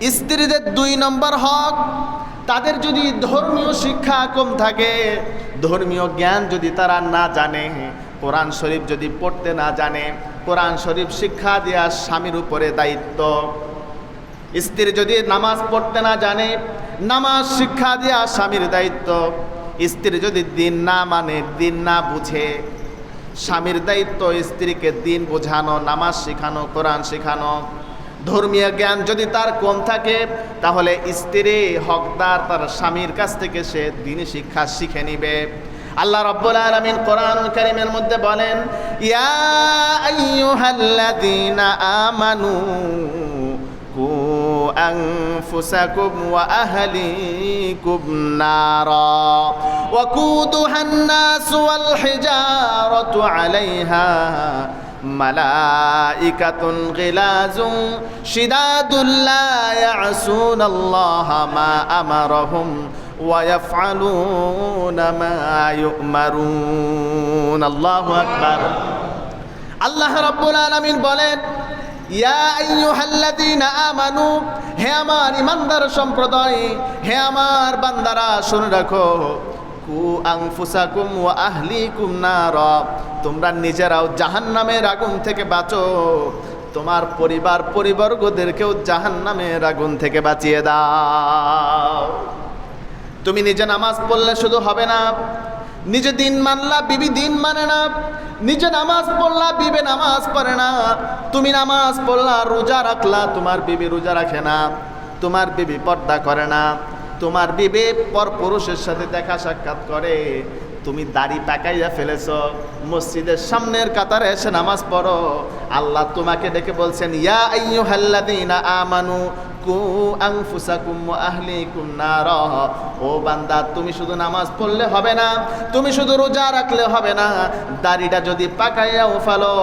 স্ত্রীদের দুই নম্বর হক, তাদের যদি ধর্মীয় শিক্ষা কম থাকে, ধর্মীয় জ্ঞান যদি তারা না জানে, কোরআন শরীফ যদি পড়তে না জানে, কোরআন শরীফ শিক্ষা দেওয়া স্বামীর উপরে দায়িত্ব। স্ত্রী যদি নামাজ পড়তে না জানে, নামাজ শিক্ষা দেওয়া স্বামীর দায়িত্ব। স্ত্রী যদি দিন না মানে দিন না বুঝে, স্বামীর দায়িত্ব স্ত্রীকে দিন বোঝানো, নামাজ শেখানো, কোরআন শেখানো। ধর্মীয় জ্ঞান যদি তার কম থাকে তাহলে স্ত্রী হকদার তার স্বামীর কাছ থেকে সে দিন শিক্ষা শিখে নিবে আল্লাহ রব্বুল আলামিন কোরআন কারীমের মধ্যে বলেন ইয়া আইয়ুহাল্লাযীনা আমানু قوا أنفسكم وأهليكم نارا وقودها الناس والحجارة عليها মালাইকাতুন গিলাজুম শিদাদুল্লা ইয়াসুন আল্লাহ মা আমারহুম ওয়া ইয়াফআলুন মা ইউমারুন। আল্লাহু আকবার। আল্লাহ রাব্বুল আলামিন বলেন আমানু, হে আমার ইমানদার সম্প্রদায়, হে আমার বান্দারা, শুনে রাখো কু আনফুসাকুম ওয়া আহলিকুম নার। তোমরা নিজেরাও জাহান্নামের আগুন থেকে বাঁচো। তোমার পরিবার পরিবর্গদেরকেও জাহান্নামের আগুন থেকে বাঁচিয়ে দাও। তুমি নিজে নামাজ পড়লে শুধু হবে না। নিজে দিন মানলা, বিবি দিন মানে না। নিজে নামাজ পড়লা, বিবে নামাজ পড়ে না। তুমি নামাজ পড়লা, রোজা রাখলা, তোমার বিবি রোজা রাখে না। তোমার বিবি পর্দা করে না। তোমার বিবে পর পুরুষের সাথে দেখা সাক্ষাৎ করে। তুমি দাড়ি পাকাইয়া ফেলেছ, মসজিদের সামনের কাতারে এসে নামাজ পড়ো। আল্লাহ তোমাকে ডেকে বলছেন, ইয়া আইয়ুহাল্লাযীনা আমানু, কু আনফুসাকুম ওয়া আহলিকুম নার। ও বান্দা, তুমি শুধু নামাজ পড়লে হবে না, তুমি শুধু রোজা রাখলে হবে না। দাড়িটা যদি পাকাইয়াও ফেলো,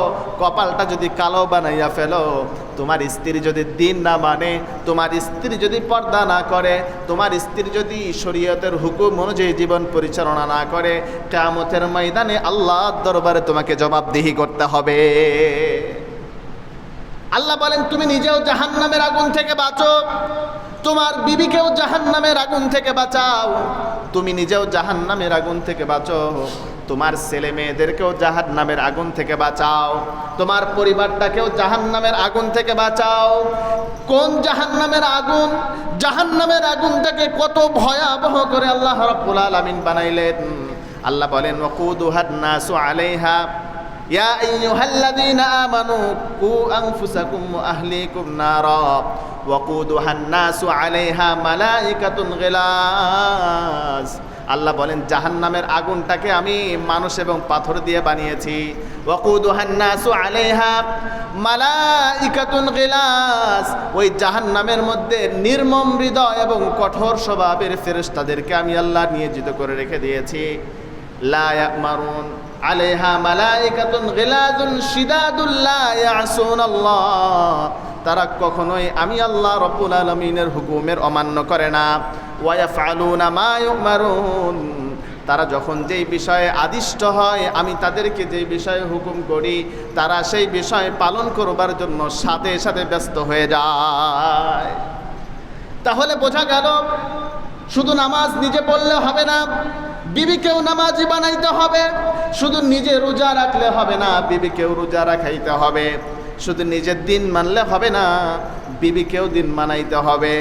কপালটা যদি কালো বানাইয়া ফেলো তোমার স্ত্রী যদি দিন না মানে তোমার স্ত্রী যদি পর্দা না করে, তোমার স্ত্রী যদি শরীয়তের হুকুম অনুযায়ী জীবন পরিচালনা না করে, কেয়ামতের ময়দানে আল্লাহর দরবারে তোমাকে জবাবদিহি করতে হবে। আল্লাহ বলেন, তুমি নিজেও জাহান্নামের আগুন থেকে বাঁচো। তোমার বিবিকেও জাহান্নামের আগুন থেকে বাঁচাও। তুমি নিজেও জাহান্নামের আগুন থেকে বাঁচো। তোমার ছেলে মেয়েদেরকেও জাহান নামের আগুন থেকে বাঁচাও। তোমার পরিবারটাকেও জাহান নামের আগুন থেকে বাঁচাও। কোন জাহান নামের আগুন? জাহান নামের আগুনটাকে কত ভয়াবহ করে আল্লাহ রব্বুল আলামিন বানাইলেন। আল্লাহ বলেন ওকুদুহাদ নাসু আলাইহা। ইয়া আইয়ুহাল্লাযীনা আমানু, কু আনফুসাকুম ওয়া আহলিকুম নারা। ওয়াকুদুহান নাসু আলাইহা মালায়েকাতুন গিলাজ আল্লাহ বলেন, জাহান্নামের আগুনটাকে আমি মানুষ এবং পাথর দিয়ে বানিয়েছি। ওই জাহান্নামের মধ্যে নির্মম হৃদয় এবং কঠোর স্বভাবের ফেরেশতাদেরকে আমি আল্লাহ নিয়োজিত করে রেখে দিয়েছি। লা ইয়ামারুন আলাইহা মালাইকাতুন গিলাজুন শিদাদুল লা ইয়াসুন আল্লাহ। তারা কখনোই আমি আল্লাহ রব্বুল আলমিনের হুকুমের অমান্য করে না। ইউমারুন। তারা যখন যেই বিষয়ে আদিষ্ট হয়, আমি তাদেরকে যেই বিষয়ে হুকুম করি, তারা সেই বিষয়ে পালন করবার জন্য সাথে সাথে ব্যস্ত হয়ে যায়। তাহলে বোঝা গেল, শুধু নামাজ নিজে পড়লে হবে না, বিবিকেও নামাজি বানাইতে হবে। শুধু নিজে রোজা রাখলে হবে না, বিবিকেও রোজা রাখাইতে হবে। শুধু নিজের দিন মানলে হবে না, বিবিকেও দিন মানাইতে হবে।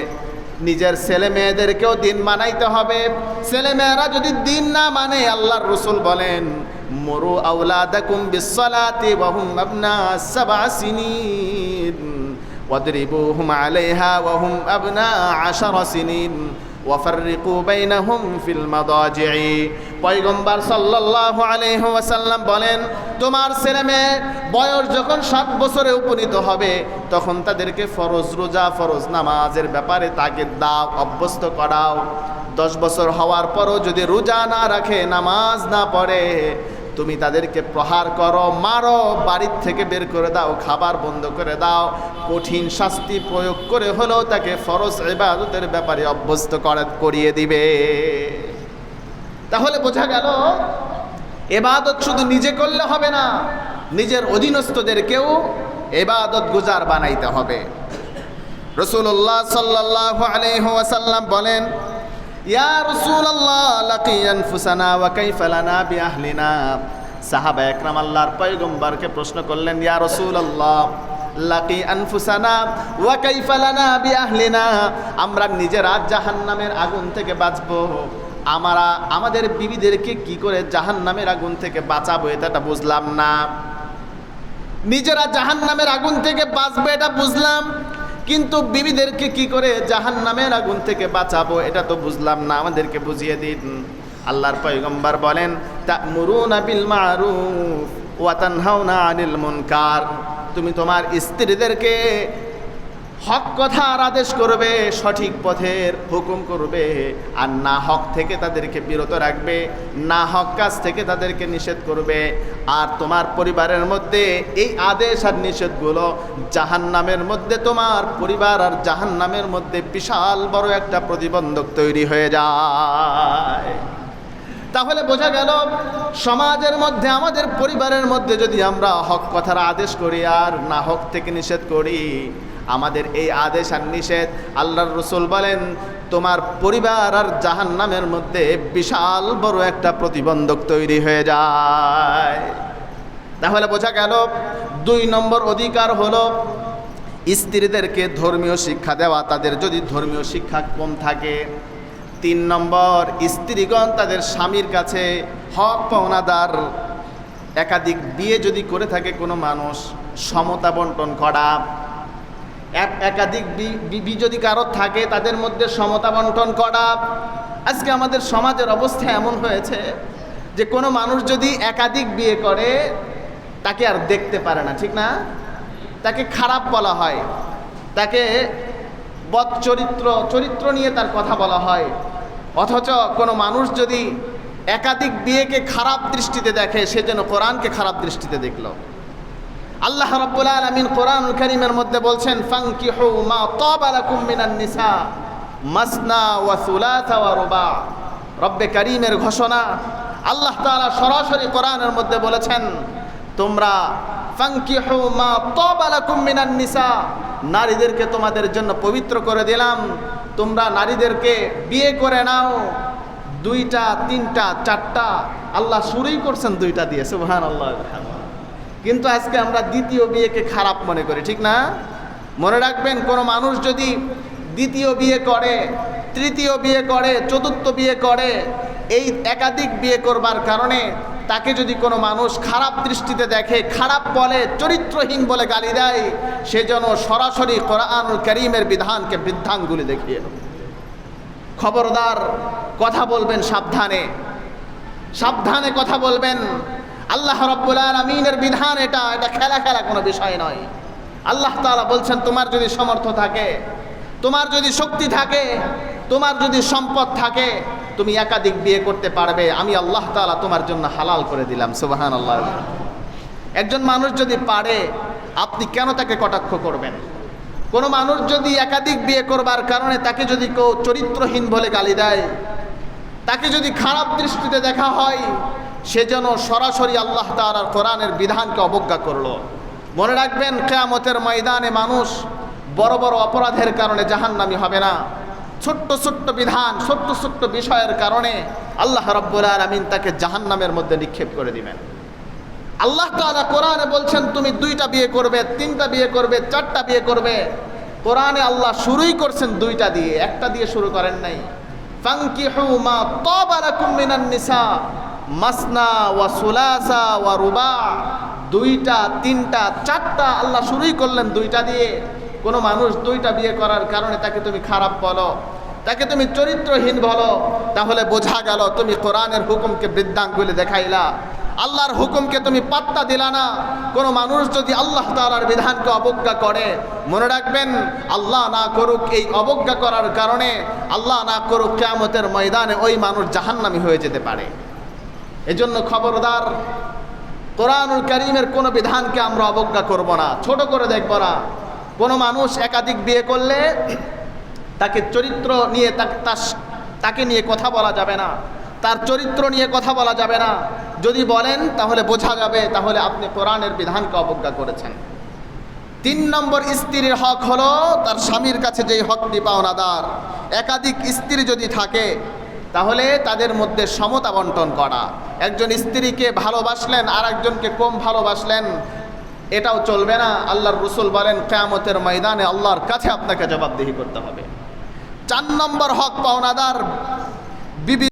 নিজের ছেলে মেয়েদেরকেও দিন মানাইতে হবে। ছেলে মেয়েরা যদি দিন না মানে আল্লাহর রসুল বলেন, মরু আউলাদাকুম বিসলাতি ওয়াহুম আবনা সাবা সিনিন। ওয়াদরিবুহুম আলাইহা ওয়াহুম আবনা আশারা সিনিন। ওয়াফাররিকু বাইনাহুম ফিল মাদাজি'i পয়গম্বর আলাইহি ওয়াসাল্লাম বলেন, তোমার ছেলে মেয়ে বয়স যখন সাত বছরে উপনীত হবে, তখন তাদেরকে ফরজ রোজা, ফরজ নামাজের ব্যাপারে তাকে দাও, অভ্যস্ত করাও। দশ বছর হওয়ার পরও যদি রোজা না রাখে, নামাজ না পড়ে, তুমি তাদেরকে প্রহার করো, মারো, বাড়ির থেকে বের করে দাও, খাবার বন্ধ করে দাও। কঠিন শাস্তি প্রয়োগ করে হলেও তাকে ফরজ ইবাদতের ব্যাপারে অভ্যস্ত করে, করিয়ে দিবে। তাহলে বোঝা গেল, এবাদত শুধু নিজে করলে হবে না, নিজের অধীনস্থদেরকেও এবাদত গুজার বানাইতে হবে। রসুল্লাহ সাল্লাহ আলহাসাল্লাম বলেন, ইয়া রসুল্লাহ লাকিয়ান ফুসানা ওয়া কাইফালানা বি আহলিনা সাহাবা একরাম আল্লাহর প্রশ্ন করলেন, ইয়া আনফুসানা আমরা নিজেরা জাহান্নামের আগুন থেকে বাঁচবো। আমরা আমাদের বিবিদেরকে কি করে জাহান্নামের আগুন থেকে বাঁচাবো এটা বুঝলাম না। নিজেরা জাহান নামের আগুন থেকে বাঁচবে এটা বুঝলাম, কিন্তু বিবিদেরকে কি করে জাহান নামের আগুন থেকে বাঁচাবো এটা তো বুঝলাম না, আমাদেরকে বুঝিয়ে দিন। আল্লাহর পয়গম্বর বলেন তা মুরুনা বিল মারুফ ওয়া তানহাউনা আনিল মুনকার। তুমি তোমার স্ত্রীদেরকে হক কথার আদেশ করবে, সঠিক পথের হুকুম করবে, আর না হক থেকে তাদেরকে বিরত রাখবে, না হক কাজ থেকে তাদেরকে নিষেধ করবে। আর তোমার পরিবারের মধ্যে এই আদেশ আর নিষেধগুলো জাহান্নামের মধ্যে তোমার পরিবার আর জাহান্নামের মধ্যে বিশাল বড় একটা প্রতিবন্ধক তৈরি হয়ে যায়। তাহলে বোঝা গেল, সমাজের মধ্যে, আমাদের পরিবারের মধ্যে যদি আমরা হক কথার আদেশ করি আর না হক থেকে নিষেধ করি আমাদের এই আদেশ আর নিষেধ। আল্লাহর রসুল বলেন, তোমার পরিবার আর জাহান নামের মধ্যে বিশাল বড় একটা প্রতিবন্ধক তৈরি হয়ে যায়। তাহলে বোঝা গেল, দুই নম্বর অধিকার হলো স্ত্রীদেরকে ধর্মীয় শিক্ষা দেওয়া, তাদের যদি ধর্মীয় শিক্ষা কম থাকে। তিন নম্বর, স্ত্রীগণ তাদের স্বামীর কাছে হক পাওনাদার। একাধিক বিয়ে যদি করে থাকে কোনো মানুষ, সমতা বন্টন করা। এক একাধিক বিবি যদি কারোর থাকে, তাদের মধ্যে সমতা বন্টন করা। আজকে আমাদের সমাজের অবস্থা এমন হয়েছে যে কোনো মানুষ যদি একাধিক বিয়ে করে, তাকে আর দেখতে পারে না, ঠিক না? তাকে খারাপ বলা হয়। তাকে বদ চরিত্র চরিত্র নিয়ে তার কথা বলা হয়। অথচ কোনো মানুষ যদি একাধিক বিয়েকে খারাপ দৃষ্টিতে দেখে, সে যেন কোরআনকে খারাপ দৃষ্টিতে দেখল। আল্লাহ রাব্বুল আলামিন কোরআনুল কারীমের মধ্যে বলছেন, ফানকিহু মা তাবা লাকুম মিনান নিসা, মাসনা ওয়া সুলাসা ওয়া রুবা। রব্বে কারীমের ঘোষণা আল্লাহ তাআলা সরাসরি কোরআনের মধ্যে বলেছেন, তোমরা ফানকিহু মা তাবা লাকুম মিনান নিসা, নারীদেরকে তোমাদের জন্য পবিত্র করে দিলাম। তোমরা নারীদেরকে বিয়ে করে নাও। দুইটা, তিনটা, চারটা, আল্লাহ শুরুই করছেন দুইটা দিয়ে, সুবহানাল্লাহ কিন্তু আজকে আমরা দ্বিতীয় বিয়েকে খারাপ মনে করি, ঠিক না? মনে রাখবেন, কোনো মানুষ যদি দ্বিতীয় বিয়ে করে, তৃতীয় বিয়ে করে, চতুর্থ বিয়ে করে, এই একাধিক বিয়ে করবার কারণে তাকে যদি কোনো মানুষ খারাপ দৃষ্টিতে দেখে, খারাপ বলে, চরিত্রহীন বলে গালি দেয়, সে যেন সরাসরি কোরআনুল করিমের বিধানকে বৃদ্ধাঙ্গুলি দেখিয়ে খবরদার, কথা বলবেন সাবধানে। সাবধানে কথা বলবেন। আল্লাহ রব্বুল আলমিনের বিধান এটা এটা খেলা খেলা কোনো বিষয় নয়। আল্লাহ তালা বলছেন, তোমার যদি সমর্থ থাকে, তোমার যদি শক্তি থাকে, তোমার যদি সম্পদ থাকে, তুমি একাধিক বিয়ে করতে পারবে। আমি আল্লাহ তালা তোমার জন্য হালাল করে দিলাম সুবাহান আল্লাহ একজন মানুষ যদি পারে, আপনি কেন তাকে কটাক্ষ করবেন? কোনো মানুষ যদি একাধিক বিয়ে করবার কারণে তাকে যদি কেউ চরিত্রহীন বলে গালি দেয়, তাকে যদি খারাপ দৃষ্টিতে দেখা হয় সে যেন সরাসরি আল্লাহ তার কোরআনের বিধানকে অবজ্ঞা করল। মনে রাখবেন, কেয়ামতের ময়দানে মানুষ বড় বড় অপরাধের কারণে জাহান্নামি হবে না। ছোট্ট ছোট্ট বিধান, ছোট্ট ছোট্ট বিষয়ের কারণে আল্লাহ রব্বুল আলমিন তাকে জাহান্নামের মধ্যে নিক্ষেপ করে দিবেন। আল্লাহ তালা কোরআনে বলছেন, তুমি দুইটা বিয়ে করবে, তিনটা বিয়ে করবে, চারটা বিয়ে করবে। কোরআনে আল্লাহ শুরুই করছেন দুইটা দিয়ে, একটা দিয়ে শুরু করেন নাই। ফাঙ্কিহু মা তাবারাকুম মিনান নিসা। মাসনা ওয়া সুলাসা ওয়া রুবা, দুইটা, তিনটা, চারটা আল্লাহ শুরুই করলেন দুইটা দিয়ে। কোনো মানুষ দুইটা বিয়ে করার কারণে তাকে তুমি খারাপ বলো, তাকে তুমি চরিত্রহীন বলো, তাহলে বোঝা গেল তুমি কোরআনের হুকুমকে বৃদ্ধাঙ্গুলি দেখাইলা। আল্লাহর হুকুমকে তুমি পাত্তা দিলা না। কোনো মানুষ যদি আল্লাহ তালার বিধানকে অবজ্ঞা করে, মনে রাখবেন আল্লাহ না করুক এই অবজ্ঞা করার কারণে, আল্লাহ না করুক কেয়ামতের ময়দানে ওই মানুষ জাহান্নামি হয়ে যেতে পারে। এজন্য খবরদার কোরআনুল করিমের কোনো বিধানকে আমরা অবজ্ঞা করব না। ছোট করে দেখব না। কোনো মানুষ একাধিক বিয়ে করলে তাকে চরিত্র নিয়ে তাকে নিয়ে কথা বলা যাবে না। তার চরিত্র নিয়ে কথা বলা যাবে না। যদি বলেন, তাহলে বোঝা যাবে, তাহলে আপনি কোরআনের বিধানকে অবজ্ঞা করেছেন। তিন নম্বর স্ত্রীর হক হলো তার স্বামীর কাছে যেই হকটি পাওনাদার। একাধিক স্ত্রী যদি থাকে তাহলে তাদের মধ্যে সমতা বন্টন করা। একজন স্ত্রীকে ভালোবাসলেন আর একজনকে কম ভালোবাসলেন, এটাও চলবে না। আল্লাহর রসুল বলেন, কেয়ামতের ময়দানে আল্লাহর কাছে আপনাকে জবাবদিহি করতে হবে। চার নম্বর হক পাওনাদার, বিবি